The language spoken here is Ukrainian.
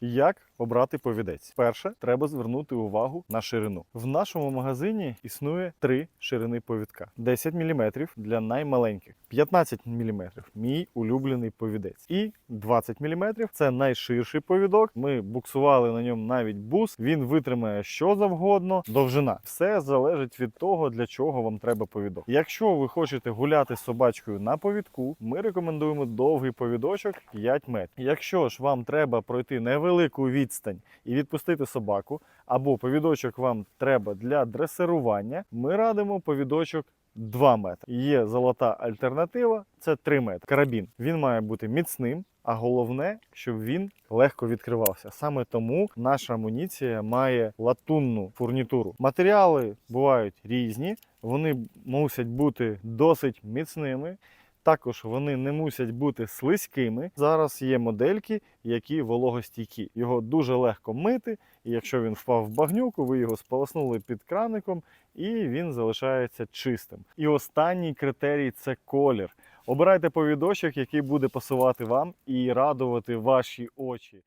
Як обрати повідець? Перше, треба звернути увагу на ширину. В нашому магазині існує три ширини повідка: 10 мм для наймаленьких, 15 мм – мій улюблений повідець, і 20 мм – це найширший повідок. Ми буксували на ньому навіть бус. Він витримає що завгодно. Довжина. Все залежить від того, для чого вам треба повідок. Якщо ви хочете гуляти з собачкою на повідку, ми рекомендуємо довгий повідочок 5 метрів. Якщо ж вам треба пройти невелику відстань і відпустити собаку, або повідочок вам треба для дресирування, ми радимо повідочок 2 метри. Є золота альтернатива це 3 метри. Карабін він має бути міцним. А головне, щоб він легко відкривався. Саме тому наша амуніція має латунну фурнітуру. Матеріали бувають різні, вони мусять бути досить міцними. Також вони не мусять бути слизькими. Зараз є модельки, які вологостійкі. Його дуже легко мити, і якщо він впав в багнюку, ви його сполоснули під краником, і він залишається чистим. І останній критерій це колір. Обирайте повідочок, який буде пасувати вам і радувати ваші очі.